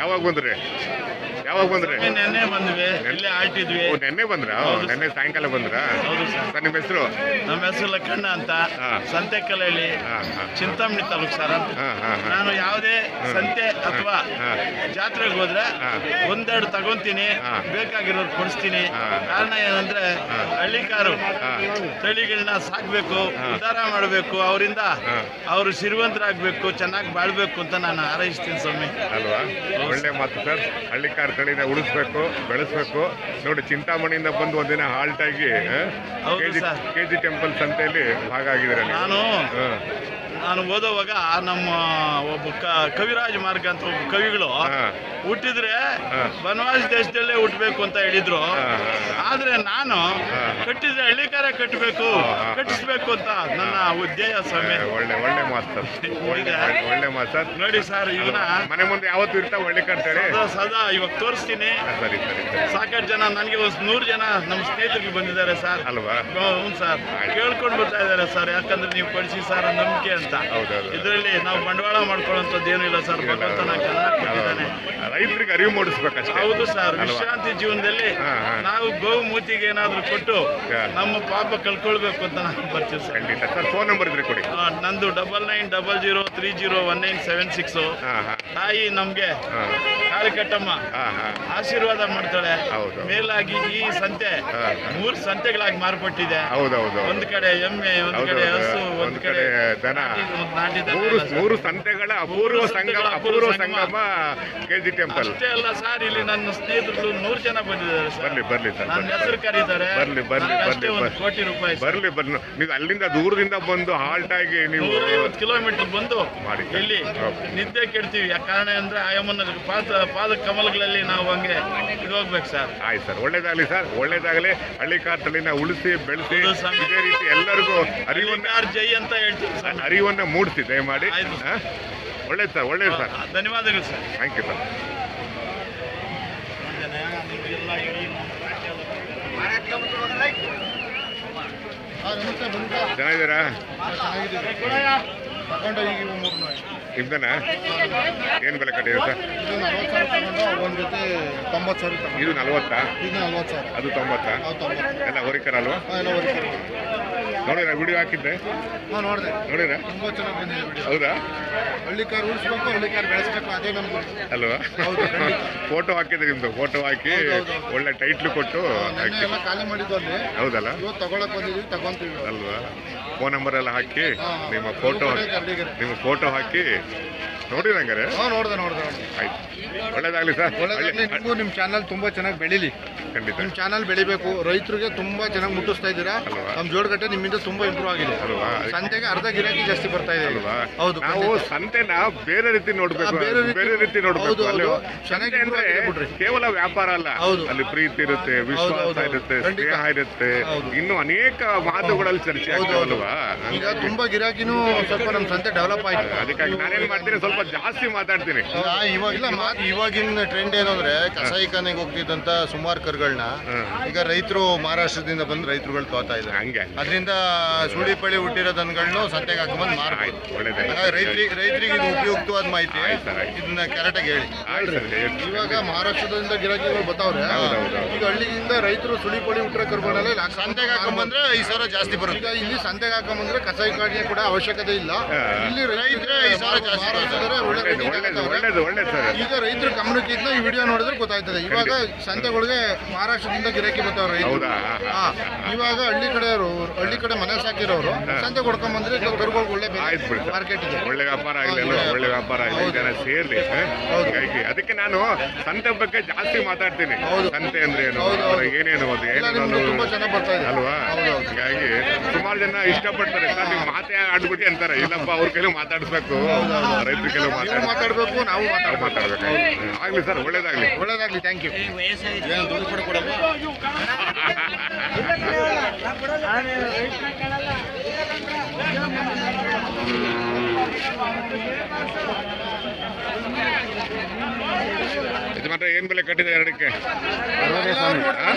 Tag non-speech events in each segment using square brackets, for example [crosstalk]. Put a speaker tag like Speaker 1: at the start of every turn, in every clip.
Speaker 1: ಯಾವಾಗ ಬಂದ್ರಿ? ಯಾವಾಗ ಬಂದ್ರಿ?
Speaker 2: ನೆನ್ನೆ ಬಂದ್ವಿ. ಇಲ್ಲೇ
Speaker 1: ಆಟಿದ್ವಿ ನೆನ್ನೆ ಬಂದ್ರ? ನೆನ್ನೆ ಸಾಯಂಕಾಲ ಬಂದ್ರ?
Speaker 2: ಸರ್.
Speaker 1: ನಿಮ್ಮ ಹೆಸರು?
Speaker 2: ನಮ್ಮ ಹೆಸರು ಲಕ್ಕಣ್ಣ ಅಂತ.
Speaker 1: ಸಂತೆ
Speaker 2: ಸಂತೆಕಲೆಯಲ್ಲಿ ಚಿಂತಾಮಣಿ ತಾಲೂಕು ಸರ್ ನಾನು ಯಾವುದೇ ಸಂತೆ ಅಥವಾ. ಜಾತ್ರೆಗೆ ಹೋದ್ರೆ ಒಂದೆರಡು ತಗೊಂತೀನಿ. ಬೇಕಾಗಿರೋದು ಕೊಡಿಸ್ತೀನಿ. ಕಾರಣ ಏನಂದ್ರೆ
Speaker 1: ಹಳ್ಳಿ
Speaker 2: ಹಳ್ಳಿಕಾರು. ತಳಿಗಳನ್ನ ಸಾಕ್ಬೇಕು. ಉದ್ಧಾರ ಮಾಡಬೇಕು ಅವರಿಂದ. ಅವರು ಸಿರಿವಂತರಾಗಬೇಕು ಚೆನ್ನಾಗಿ ಬಾಳ್ಬೇಕು ಅಂತ ನಾನು ಹಾರೈಸ್ತೀನಿ. ಸ್ವಾಮಿ.
Speaker 1: ಅಲ್ವಾ? ಒಳ್ಳೆ ಮಾತು ಸರ್. ಹಳ್ಳಿಕಾರ್ ತಳಿನ ಉಳಿಸ್ಬೇಕು ಬೆಳೆಸ್ಬೇಕು. ನೋಡಿ ಚಿಂತಾಮಣಿಯಿಂದ ಬಂದು ಒಂದಿನ ಹಾಲ್ಟ್ ಆಗಿ
Speaker 2: ಕೆ
Speaker 1: ಜಿ ಟೆಂಪಲ್ ಸಂತೆಯಲ್ಲಿ ಭಾಗ ಆಗಿದ್ದೀರ
Speaker 2: ನಾನು. ನಾನು ಓದೋವಾಗ ನಮ್ಮ ಒಬ್ಬ ಕವಿರಾಜ್ ಮಾರ್ಗ ಅಂತ ಒಬ್ಬ ಕವಿಗಳು. ಹುಟ್ಟಿದ್ರೆ. ಬನವಾಸ ದೇಶದಲ್ಲೇ ಹುಟ್ಟಬೇಕು ಅಂತ ಹೇಳಿದ್ರು. ಆದ್ರೆ ನಾನು. ಕಟ್ಟಿದ್ರೆ ಹಳ್ಳಿಕಾರ ಕಟ್ಟಬೇಕು. ಕಟ್ಟಿಸ್ಬೇಕು ಅಂತ ನನ್ನ ಉದ್ದೇಶ
Speaker 1: ಸಮಯ ಒಳ್ಳೆ ಒಳ್ಳೆ ಮಾತು [laughs] ಒಳ್ಳೆ ಒಳ್ಳೆ ಮಾತು
Speaker 2: ನೋಡಿ ಸರ್ ಇವನ
Speaker 1: ಮನೆ ಮುಂದೆ ಯಾವತ್ತು ಇರ್ತಾ ಒಳ್ಳೆ ಕಟ್ತಾರೆ
Speaker 2: ಸದಾ ಇವಾಗ ತೋರಿಸ್ತೀನಿ.
Speaker 1: ಸರಿ ಸರಿ ಸರಿ.
Speaker 2: ಸಾಕಷ್ಟು ಜನ ನನಗೆ ಒಂದು ನೂರು ಜನ ನಮ್ಮ ಸ್ನೇಹಿತರಿಗೆ ಬಂದಿದ್ದಾರೆ ಸರ್.
Speaker 1: ಅಲ್ವಾ?
Speaker 2: ಹ್ಞೂ ಸರ್. ಕೇಳ್ಕೊಂಡು ಬರ್ತಾ ಇದ್ದಾರೆ ಸರ್ ಯಾಕಂದ್ರೆ ನೀವು ಕಳಿಸಿ ಸರ್ ನಂಬಿಕೆ ಅಂತ.
Speaker 1: ಹೌದೌದು.
Speaker 2: ಇದರಲ್ಲಿ ನಾವು ಬಂಡವಾಳ ಮಾಡ್ಕೊಳ್ಳೋಂಥದ್ದು ಏನು ಇಲ್ಲ ಸರ್. ಭಗವಂತನ ಕೊಟ್ಟಿದ್ದಾನೆ
Speaker 1: ರೈತರಿಗೆ ಅರಿವು ಮೂಡಿಸ್ಬೇಕಷ್ಟೇ.
Speaker 2: ಹೌದು ಸರ್? ವಿಶ್ರಾಂತಿ ಜೀವನದಲ್ಲಿ ನಾವು ಗೋವು ಮೂತಿಗೆ ಏನಾದರೂ ಕೊಟ್ಟು ನಮ್ಮ ಪಾಪ ಕಳ್ಕೊಳ್ಬೇಕು ಅಂತ ನಾನು ಬರ್ತೀವಿ ಸರ್.
Speaker 1: ಖಂಡಿತ. ಸರ್ ಫೋನ್ ನಂಬರ್ ಇದ್ರೆ ಕೊಡಿ.
Speaker 2: ನಂದು double nine double zero three zero one nine seven six ತಾಯಿ ನಮಗೆ
Speaker 1: ಕಾರ್ಯಕಟ್ಟಮ್ಮ
Speaker 2: ಆಶೀರ್ವಾದ ಮಾಡ್ತಾಳೆ.
Speaker 1: ಹೌದು.
Speaker 2: ಮೇಲಾಗಿ ಈ ಸಂತೆ. ಮೂರು ಸಂತೆಗಳಾಗಿ ಮಾರ್ಪಟ್ಟಿದೆ.
Speaker 1: ಹೌದೌದು
Speaker 2: ಒಂದ್ ಕಡೆ ಎಮ್ಮೆ ಒಂದ್ ಕಡೆ
Speaker 1: ಹೌದು.
Speaker 2: ಹಸು
Speaker 1: ಒಂದ್
Speaker 2: ಕಡೆ
Speaker 1: ದನ. ಮೂರು ಮೂರು ಸಂತೆಗಳ ಅಪೂರ್ವ
Speaker 2: ಸಂಘ
Speaker 1: ಸಂಗಮ ಅಪೂರ್ವ ಕೆ ಜಿ ಟೆಂಪಲ್
Speaker 2: ಅಷ್ಟೇ ಅಲ್ಲ ಸರ್ ಇಲ್ಲಿ ನನ್ನ ಸ್ನೇಹಿತರು ನೂರು ಜನ ಬಂದಿದ್ದಾರೆ ಸರ್
Speaker 1: ಬರ್ಲಿ ಬರ್ಲಿ ಸರ್
Speaker 2: ನನ್ನ ಹೆಸರು ಕರೀತಾರೆ
Speaker 1: ಬರ್ಲಿ, ಬರ್ಲಿ, ಬರ್ಲಿ.
Speaker 2: ಕೋಟಿ ರೂಪಾಯಿ ಸರ್.
Speaker 1: ಬರ್ಲಿ ಬರ್ಲಿ ನೀವು ಅಲ್ಲಿಂದ ದೂರದಿಂದ ಬಂದು ಹಾಲ್ಟ್ ಆಗಿ ನೀವು
Speaker 2: ನೂರೈವತ್ತು ಕಿಲೋಮೀಟರ್ ಬಂದು
Speaker 1: ಮಾಡಿ.
Speaker 2: ಇಲ್ಲಿ
Speaker 1: ಓಕೆ.
Speaker 2: ನಿದ್ದೆ ಕೆಡ್ತೀವಿ ಯಾಕೆ ಕಾರಣ ಅಂದ್ರೆ ಆಯಮ್ಮನ ಪಾದ ಪಾದ ಕಮಲಗಳಲ್ಲಿ ನಾವು ಹಂಗೆ ಇದು ಹೋಗ್ಬೇಕು ಸರ್
Speaker 1: ಆಯ್ತು ಸರ್ ಒಳ್ಳೇದಾಗ್ಲಿ ಸರ್ ಒಳ್ಳೇದಾಗಲಿ ಹಳ್ಳಿ ಕಾರ್ ತಳಿನ ಉಳಿಸಿ ಬೆಳೆಸಿ
Speaker 2: ಹೌದು ಸ್ವಾಮಿ.
Speaker 1: ಇದೇ ರೀತಿ ಎಲ್ಲರಿಗೂ ಅರಿವನ್ನ
Speaker 2: ಜೈ ಅಂತ ಹೇಳ್ತೀವಿ ಸರ್
Speaker 1: ಅರಿವನ್ನ ಮೂಡಿಸಿ ದಯಮಾಡಿ? ಒಳ್ಳೇದು ಸರ್. ಒಳ್ಳೇದು ಸರ್
Speaker 2: ಧನ್ಯವಾದಗಳು ಸರ್.
Speaker 1: ಥ್ಯಾಂಕ್ ಯು ಸರ್ ಚೆನ್ನಾಗಿದ್ದೀರಾ. ನಿಮ್ದನ? ಏನು ಬೆಲೆ ಕಟ್ಟಿದೆ ಸರ್?
Speaker 3: ಒಂದು ಜೊತೆ ತೊಂಬತ್ತು ಸಾವಿರ
Speaker 1: ಇದು ನಲ್ವತ್ತಾ?
Speaker 3: ಇದು ನಲ್ವತ್ತು ಸಾವಿರ.
Speaker 1: ಅದು ತೊಂಬತ್ತಾ? ಎಲ್ಲ ಹೊರಿಕರ ಅಲ್ವಾ
Speaker 3: ಎಲ್ಲ ಹೊರಗೆ
Speaker 1: ನೋಡಿರ ವಿಡಿಯೋ ಹಾಕಿದ್ದೆ?
Speaker 3: ನೋಡಿದೆ.
Speaker 1: ನೋಡಿರ ಹೌದಾ?
Speaker 3: ಹಳ್ಳಿ ಕಾರ್ ಉಳಿಸ್ಬೇಕು ಹಳ್ಳಿ ಕಾರ್ ಬೆಳೆಸ್ಬೇಕು ಅದೇ ನಮ್ಗೆ
Speaker 1: ಅಲ್ವಾ?
Speaker 3: ಹೌದು,
Speaker 1: ಫೋಟೋ ಹಾಕಿದ್ರೆ ನಿಮ್ದು. ಫೋಟೋ ಹಾಕಿ. ಒಳ್ಳೆ ಟೈಟ್ಲು ಕೊಟ್ಟು
Speaker 3: ಖಾಲಿ ಮಾಡಿದ್ದು ಅಲ್ಲಿ.
Speaker 1: ಹೌದಲ್ಲ?
Speaker 3: ತಗೊಳಕ್ ಬಂದಿದ್ವಿ ತಗೊಂತೀವಿ
Speaker 1: ಅಲ್ವಾ? ಫೋನ್ ನಂಬರ್ ಎಲ್ಲ ಹಾಕಿ ನಿಮ್ಮ ಫೋಟೋ ನಿಮ್ಮ ಫೋಟೋ ಹಾಕಿ ನೋಡಿರಂಗಾರೆ
Speaker 3: ಹಾಂ ನೋಡಿದೆ ನೋಡಿದೆ
Speaker 1: ಆಯ್ತು. ಒಳ್ಳೇದಾಗ್ಲಿ ಸರ್.
Speaker 3: ಒಳ್ಳೆದಾಗಲಿ. ನಿಮಗೂ ನಿಮ್ಮ ಚಾನಲ್ ತುಂಬಾ ಚೆನ್ನಾಗಿ ಬೆಳೀಲಿ.
Speaker 1: ಖಂಡಿತ.
Speaker 3: ನಿಮ್ಮ ಚಾನಲ್ ಬೆಳಿಬೇಕು. ರೈತರಿಗೆ ತುಂಬಾ ಚೆನ್ನಾಗಿ ಮುಟ್ಟಿಸ್ತಾ ಇದ್ದೀರಾ? ನಮ್ಮ ಜೋಡಗಟ್ಟೆ ನಿಮ್ಮಿಂದ ತುಂಬಾ ಇಂಪ್ರೂವ್ ಆಗಿದೆ.
Speaker 1: ಅಲ್ವಾ?
Speaker 3: ಸಂತೆಗೆ ಅರ್ಧ ಗಿರಾಕಿ ಜಾಸ್ತಿ ಬರ್ತಾ ಇದೆ.
Speaker 1: ಅಲ್ವಾ?
Speaker 3: ಹೌದು
Speaker 1: ನಾವು. ಸಂತೆನ ಬೇರೆ ರೀತಿ ನೋಡ್ಬೇಕು.
Speaker 3: ಬೇರೆ ರೀತಿ-
Speaker 1: ನೋಡ್ಬೇಕು. ಅಲ್ಲಿ.
Speaker 3: ಚೆನ್ನಾಗಿ
Speaker 1: ಅಂದ್ರೆ
Speaker 3: ಬಿಡ್ರಿ.
Speaker 1: ಕೇವಲ ವ್ಯಾಪಾರ ಅಲ್ಲ.
Speaker 3: ಹೌದು.
Speaker 1: ಅಲ್ಲಿ ಪ್ರೀತಿ ಇರುತ್ತೆ ವಿಶ್ವಾಸ. ಇರುತ್ತೆ ಸ್ನೇಹ ಇರುತ್ತೆ. ಇನ್ನು ಅನೇಕ ಮಾತುಗಳಲ್ಲಿ ಚರ್ಚೆ. ಆಗ್ತಾವಲ್ವಾ
Speaker 3: ಈಗ ತುಂಬಾ ಗಿರಾಕಿನೂ ಸ್ವಲ್ಪ ನಮ್ಮ ಸಂತೆ ಡೆವಲಪ್ ಆಯ್ತು.
Speaker 1: ಅದಕ್ಕಾಗಿ ನಾನೇನ್ ಮಾಡ್ತೀನಿ? ಸ್ವಲ್ಪ ಜಾಸ್ತಿ ಮಾತಾಡ್ತೀನಿ.
Speaker 3: ಇವಾಗ ಇವಾಗಿನ ಟ್ರೆಂಡ್ ಏನಂದ್ರೆ ಕಸಾಯಿಖಾನೆಗೆ ಹೋಗ್ತಿದ್ದಂತ ಸುಮಾರು ಕರುಗಳನ್ನ. ಈಗ ರೈತರು ಮಹಾರಾಷ್ಟ್ರದಿಂದ ಬಂದು ರೈತರುಗಳು ತೋತಾ ಇದ್ದಾರೆ
Speaker 1: ಹಂಗೆ.
Speaker 3: ಅದರಿಂದ ಸುಳಿ ಪಳಿ ಹುಟ್ಟಿರೋ ದನಗಳನ್ನು ಸಂತೆಗೆ ಹಾಕೊಂಡ್ಬಂದು ಮಾರಾಯ್ತು ರೈತರಿಗೆ ರೈತರಿಗೆ ಇದು ಉಪಯುಕ್ತವಾದ ಮಾಹಿತಿ. ಇದನ್ನ ಕರೆಕ್ಟಾಗಿ ಹೇಳಿ. ಇವಾಗ ಮಹಾರಾಷ್ಟ್ರದಿಂದ ಗಿರಾಕಿಗಳು ಬರ್ತಾವ್ರೆ. ಈಗ ಹಳ್ಳಿಯಿಂದ ರೈತರು ಸುಳಿ ಪಳಿ ಹುಟ್ಟಿರೋ ಕರುಗಳನ್ನೆಲ್ಲ ಸಂತೆಗೆ ಹಾಕೊಂಡ್ಬಂದ್ರೆ ಈ ಸಾವಿರ ಜಾಸ್ತಿ ಬರುತ್ತೆ. ಇಲ್ಲಿ ಸಂತೆಗೆ ಹಾಕೊಂಡ್ಬಂದ್ರೆ ಕಾಡಿಗೆ ಕೂಡ ಅವಶ್ಯಕತೆ ಇಲ್ಲ. ಇಲ್ಲಿ ರೈತರೇ ಈ ಸಾವಿರ ಜಾಸ್ತಿ
Speaker 1: ಒಳ್ಳೇದು ಒಳ್ಳೇದು ಸರ್
Speaker 3: ಈಗ ರೈತರು ಗಮನಕ್ಕಿಂತ ಈ ವಿಡಿಯೋ ನೋಡಿದ್ರೆ ಗೊತ್ತಾಯ್ತದೆ. ಇವಾಗ ಸಂತೆಗಳಿಗೆ ಮಹಾರಾಷ್ಟ್ರದಿಂದ ಗಿರಾಕಿ ಬರ್ತಾವ್ರೆ ರೈತರು.
Speaker 1: ಹೌದಾ?
Speaker 3: ಇವಾಗ ಹಳ್ಳಿ ಕಡೆಯವರು ಹಳ್ಳಿ ಕಡೆ ಮನೆ ಸಾಕಿರೋರು ಸಂತೆ ಕೊಡ್ಕೊಂಡ್ ಬಂದ್ರೆ ಕರುಗಳಿಗೆ ಒಳ್ಳೆ
Speaker 1: ಆಯ್ತು ಬಿಡಿ
Speaker 3: ಮಾರ್ಕೆಟ್ ಇದೆ
Speaker 1: ಒಳ್ಳೆ ವ್ಯಾಪಾರ ಆಗಲಿ
Speaker 3: ಒಳ್ಳೆ
Speaker 1: ವ್ಯಾಪಾರ ಆಗಲಿ ಜನ ಸೇರ್ಲಿ. ಹೀಗಾಗಿ ಅದಕ್ಕೆ ನಾನು ಸಂತೆ ಬಗ್ಗೆ ಜಾಸ್ತಿ ಮಾತಾಡ್ತೀನಿ.
Speaker 3: ಹೌದು.
Speaker 1: ಸಂತೆ ಅಂದ್ರೆ ಏನು. ಏನೇನು ಅದು? ಏನೇನು ಅಲ್ವಾ?
Speaker 3: ಹೌದು, ಹೌದು.
Speaker 1: ಹೀಗಾಗಿ ಸುಮಾರು ಜನ ಇಷ್ಟಪಡ್ತಾರೆ. ಸರ್ ನೀವು ಮಾತೇ ಆಡ್ಬಿಟ್ಟು ಅಂತಾರೆ. ಇಲ್ಲಪ್ಪ ಅವ್ರ ಕೈಲೂ ಮಾತಾಡಿಸ್ಬೇಕು. ರೈತರ ಕೈಲೂ
Speaker 3: ನೀವು ಮಾತಾಡ್ಬೇಕು ನಾವು ಮಾತಾಡ್ಬೇಕು.
Speaker 1: ಆಗ್ಲಿ ಸರ್ ಒಳ್ಳೇದಾಗ್ಲಿ.
Speaker 3: ಒಳ್ಳೇದಾಗ್ಲಿ ಥ್ಯಾಂಕ್ ಯು [laughs] ಏನು ದುಡ್ಡು ಕೂಡ ಕೊಡಲ್ಲ
Speaker 1: ಇದು ಮಾತ್ರ ಏನ್ ಬೆಲೆ ಕಟ್ಟಿದೆ ಎರಡಕ್ಕೆ?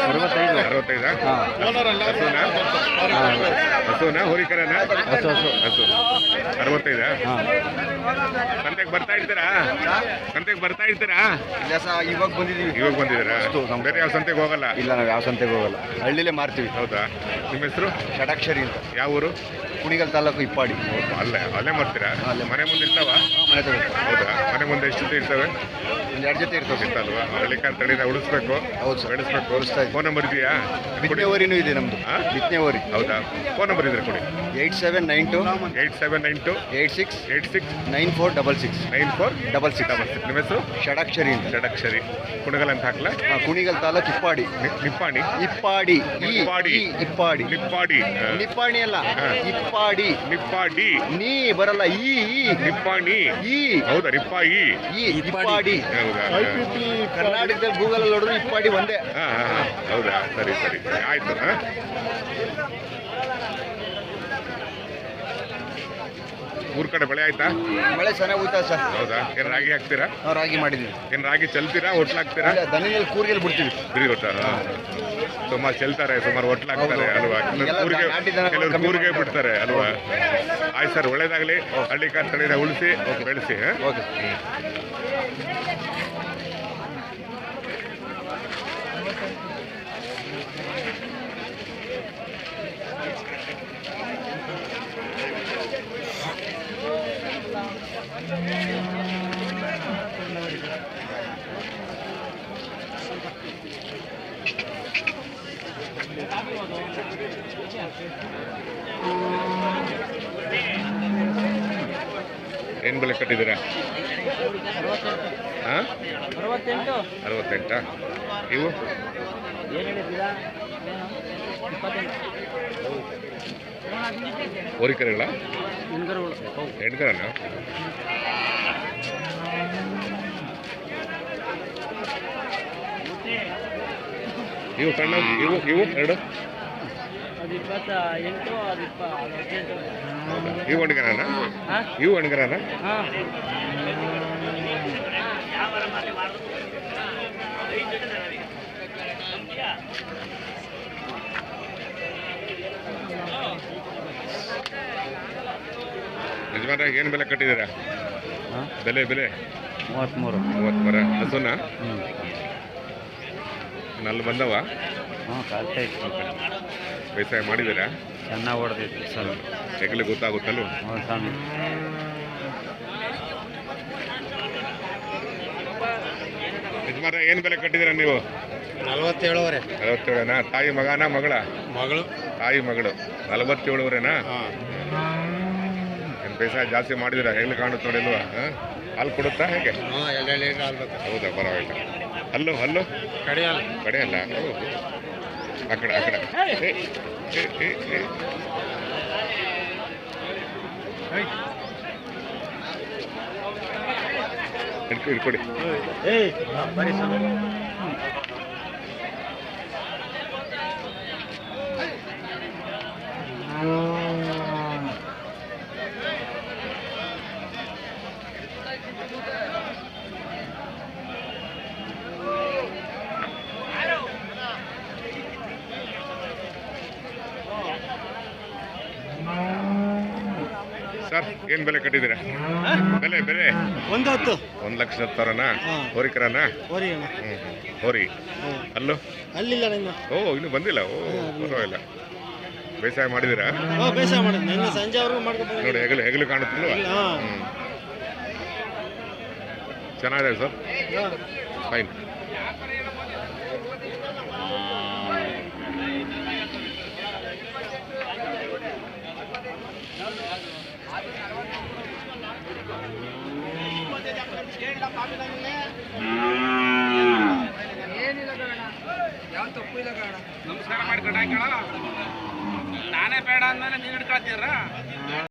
Speaker 3: ಅರವತ್ತೈದು.
Speaker 1: ಅರವತ್ತೈದಾ? ಹಸುನಾ? ಹೋರಿಕರನಾ? ಹಸು ಹಸು. ಹಸು. ಅರವತ್ತೈದಾ? ಸಂತೆಗೆ ಬರ್ತಾ ಇರ್ತೀರಾ? ಸಂತೆಗೆ ಬರ್ತಾ ಇರ್ತೀರಾ?
Speaker 4: ಇವಾಗ ಬಂದಿದ್ದೀವಿ
Speaker 1: ಇವಾಗ ಬಂದಿದ್ದೀರಾ? ಬೇರೆ ಯಾವ ಸಂತೆಗೆ ಹೋಗಲ್ಲ?
Speaker 4: ಇಲ್ಲ ನಾವು ಯಾವ ಸಂತೆಗೆ ಹೋಗಲ್ಲ. ಹಳ್ಳಿಲೇ ಮಾರ್ತೀವಿ.
Speaker 1: ಹೌದಾ? ನಿಮ್ಮ ಹೆಸರು?
Speaker 4: ಷಡಾಕ್ಷರಿ ಅಂತ.
Speaker 1: ಯಾವ ಊರು?
Speaker 4: ಕುಣಿಗಲ್ ತಾಲೂಕು ಇಪ್ಪಾಡಿ.
Speaker 1: ಹೌದು, ಅಲ್ಲೇ ಅಲ್ಲೇ ಮಾಡ್ತೀರಾ?
Speaker 4: ಅಲ್ಲೇ.
Speaker 1: ಮನೆ ಮುಂದೆ ಇರ್ತಾವ?
Speaker 4: ಮನೆ
Speaker 1: ಹೌದಾ? ಮನೆ ಮುಂದೆ ಎಷ್ಟು ಇರ್ತವೆ?
Speaker 4: ಎರಡು ಜೊತೆ ಇರ್ತವೆ
Speaker 1: ಇರ್ತಲ್ವಾ ಹಳ್ಳಿಕಾರ್ ತಳಿನ ಉಳಿಸ್ಬೇಕು.
Speaker 4: ಹೌದು ಸರ್.
Speaker 1: ಬೆಳೆಸ್ಬೇಕು.
Speaker 4: ಉಳಿಸ್ತಾ
Speaker 1: ಫೋನ್ ನಂಬರ್ ಇದೆಯಾ?
Speaker 4: ಬಿತ್ತನೆ ಓರಿನೂ ಇದೆ ನಮ್ಮದು
Speaker 1: ಬಿತ್ನೆವರಿ
Speaker 4: ಬಿತ್ತನೆ ಓರಿ
Speaker 1: ಹೌದಾ? ಫೋನ್ ನಂಬರ್ ಇದ್ರೆ ಕೊಡಿ.
Speaker 4: Eight seven nine two
Speaker 1: eight seven nine two
Speaker 4: eight six
Speaker 1: eight six
Speaker 4: nine four double six
Speaker 1: nine four
Speaker 4: double six.
Speaker 1: Double six. ನಿಮ್ಮ ಹೆಸರು?
Speaker 4: ಷಡಾಕ್ಷರಿ ಅಂತ.
Speaker 1: ಷಡಾಕ್ಷರಿ. ಕುಣಗಲ್ ಅಂತ ಹಾಕ್ಲಾ?
Speaker 4: ಹಾ, ಕುಣಿಗಲ್ ತಾಲೂಕು ಇಪ್ಪಾಡಿ.
Speaker 1: ನಿಪ್ಪಾಣಿ?
Speaker 4: ಇಪ್ಪಾಡಿ. ಈ
Speaker 1: ಇಪ್ಪಾಡಿ.
Speaker 4: ಈ ಇಪ್ಪಾಡಿ.
Speaker 1: ನಿಪ್ಪಾಡಿ.
Speaker 4: ನಿಪ್ಪಾಣಿ ಅಲ್ಲ.
Speaker 1: ಹಾ.
Speaker 4: ಇಪ್ಪಾಡಿ.
Speaker 1: ನಿಪ್ಪಾಡಿ.
Speaker 4: ನೀ ಬರಲ್ಲ. ಈ ಈ.
Speaker 1: ನಿಪ್ಪಾಣಿ.
Speaker 4: ಈ.
Speaker 1: ಹೌದಾ? ನಿಪ್ಪಾಯಿ.
Speaker 4: ಈ ಇಪ್ಪಾಡಿ.
Speaker 1: ಹೌದಾ?
Speaker 4: ಕರ್ನಾಟಕದಲ್ಲಿ ಗೂಗಲ್ ಅಲ್ಲಿ ನೋಡಿದ್ರೆ ಇಪ್ಪಾಡಿ ಒಂದೇ.
Speaker 1: ಹಾ ಹಾ ಹಾ. ಹೌದಾ? ಸರಿ ಸರಿ ಸರಿ. ಆಯ್ತು ಹಾ. ಊರ್ ಕಡೆ ಬೆಳೆ ಆಯ್ತಾ?
Speaker 4: ಮಳೆ ಚೆನ್ನಾಗಿ ಹೋಯ್ತಾ ಸರ್.
Speaker 1: ಹೌದಾ? ಏನ್ ರಾಗಿ ಹಾಕ್ತೀರಾ?
Speaker 4: ನಾವು ರಾಗಿ ಮಾಡಿದ್ವಿ.
Speaker 1: ಏನ್ ರಾಗಿ ಚೆಲ್ತೀರಾ? ಹೊಟ್ಲಾಗ್ತೀರಾ
Speaker 4: ಇಲ್ಲ ದನಿನಲ್ಲಿ ಕೂರ್ಗೆಲ್ಲಿ ಬಿಡ್ತೀವಿ.
Speaker 1: ಬಿಡಿ ಗೊತ್ತಾ ಸುಮಾರು ಚೆಲ್ತಾರೆ ಸುಮಾರು ಹೊಟ್ಲಾಗ್ತಾರೆ
Speaker 4: ಹಾಕ್ತಾರೆ
Speaker 1: ಅಲ್ವಾ?
Speaker 4: ಎಲ್ಲ
Speaker 1: ಕೂರಿಗೆ
Speaker 4: ನಾಟಿ
Speaker 1: ಕೆಲವರು
Speaker 4: ಕಮ್ಮಿ
Speaker 1: ಕೂರಿಗೆ ಬಿಡ್ತಾರೆ ಅಲ್ವಾ? ಆಯ್ತು ಸರ್ ಒಳ್ಳೇದಾಗ್ಲಿ. ಹಳ್ಳಿಕಾರ್ ತಳಿನ ಉಳಿಸಿ ಬೆಳೆಸಿ ಹಾ?
Speaker 4: ಓಕೆ
Speaker 1: ಏನ್ ಬೆಲೆ ಕಟ್ಟಿದ್ದೀರಾ? ಹಾಂ
Speaker 5: ಅರವತ್ತೆಂಟು.
Speaker 1: ಇವು?
Speaker 5: ಹೆಣ್ಗರುಗಳು
Speaker 1: ಹೆಣ್ಕರನ ಇವು ಕಣ್ಣ ಇವು ಇವು ಎರಡು? ಇವು ಹಣ್ಗರನ
Speaker 5: ಹಾಂ?
Speaker 1: ಇವು ಹಣ್ಗರನ
Speaker 5: ಹಾಂ.
Speaker 1: ಯಜಮಾನ ಏನು ಬೆಲೆ ಕಟ್ಟಿದ್ದೀರಾ? ಬೆಲೆ ಬೆಲೆ?
Speaker 5: ಮೂವತ್ತ್ಮೂರು
Speaker 1: ಮೂವತ್ತು ಮರ ಹಸುನ?
Speaker 5: ಹ್ಞೂ
Speaker 1: ನಲ್ಲಿ ಬಂದವ?
Speaker 5: ಹಾಂ
Speaker 1: ಬೇಸಾಯ ಮಾಡಿದ್ದೀರಾ?
Speaker 5: ಚೆನ್ನಾಗಿ ಹೊಡೆದಿತ್ತು ಸರ್.
Speaker 1: ಹೆಗಲಿ ಗೊತ್ತಾಗುತ್ತಲ್ವ?
Speaker 5: ಹ್ಞೂ ಸ್ವಾಮಿ.
Speaker 1: ಯಜಮಾನ ಏನು ಬೆಲೆ ಕಟ್ಟಿದಿರ ನೀವು?
Speaker 4: ನಲವತ್ತೇಳುವರೆ.
Speaker 1: ನಲವತ್ತೇಳನಾ? ತಾಯಿ ಮಗನ ಮಗಳ?
Speaker 4: ಮಗಳು.
Speaker 1: ತಾಯಿ ಮಗಳು. ನಲವತ್ತೇಳುವರೆನಾ?
Speaker 4: ಹಾಂ.
Speaker 1: ಏನು ಬೇಸಾಯ ಜಾಸ್ತಿ ಮಾಡಿದ್ದೀರಾ? ಹೆಂಗ್ ಕಾಣುತ್ತೆ ನೋಡಿಲ್ವ ಹಾಂ? ಹಾಲು ಕೊಡುತ್ತಾ ಹೇಗೆ? ಹೌದಾ ಪರವಾಗಿಲ್ಲ. ಹಲ್ಲು ಹಲ್ಲು?
Speaker 4: ಕಡಿಯಲ್ಲ.
Speaker 1: ಕಡೆ ಅಲ್ಲ ಹೌದು ಆ ಕಡೆ ಆ ಕಡೆ ಏ, ಏ, ಏ, ಏ. ಹಿಡ್ಕೊ ಹಿಡ್ಕೊಡಿ
Speaker 5: ಏಯ್ ಬರೀ ಸ್ವಾಮಿ
Speaker 1: ಸರ್ ಏನು ಬೆಲೆ ಕಟ್ಟಿದಿರ ಬೆಲೆ ಬೆಲೆ.
Speaker 5: ಒಂದು ಹತ್ತು.
Speaker 1: ಒಂದು ಲಕ್ಷ ಹತ್ತಾರನ. ಹೋರಿಕರನ ಹ್ಞೂ ಹೋರಿ ಅಲ್ಲು?
Speaker 5: ಅಲ್ಲಿಲ್ಲ
Speaker 1: ಓ ಇನ್ನು ಬಂದಿಲ್ಲ. ಓ ಪರವಾಗಿಲ್ಲ. ಬೇಸಾಯ ಮಾಡಿದ್ದೀರಾ?
Speaker 5: ಹಾಂ ಬೇಸಾಯ ಮಾಡಿದ್ವಿ. ನಿನ್ನೆ ಸಂಜೆವರೆಗೂ ಮಾಡ್ಕೊಂಡು
Speaker 1: ನೋಡಿ ಹೆಗಲು ಹೆಗಲು ಕಾಣುತ್ತಿಲ್ವಾ? ಚೆನ್ನಾಗಿದೆ ಸರ್. ಫೈನ್
Speaker 6: ನಮಸ್ಕಾರ ಮಾಡ್ಕೊಂಡು ನಾನೇ ಬೇಡ ಅಂದ್ಮೇಲೆ ನೀವು ಹಿಡ್ಕೊಳ್ತೀರಾ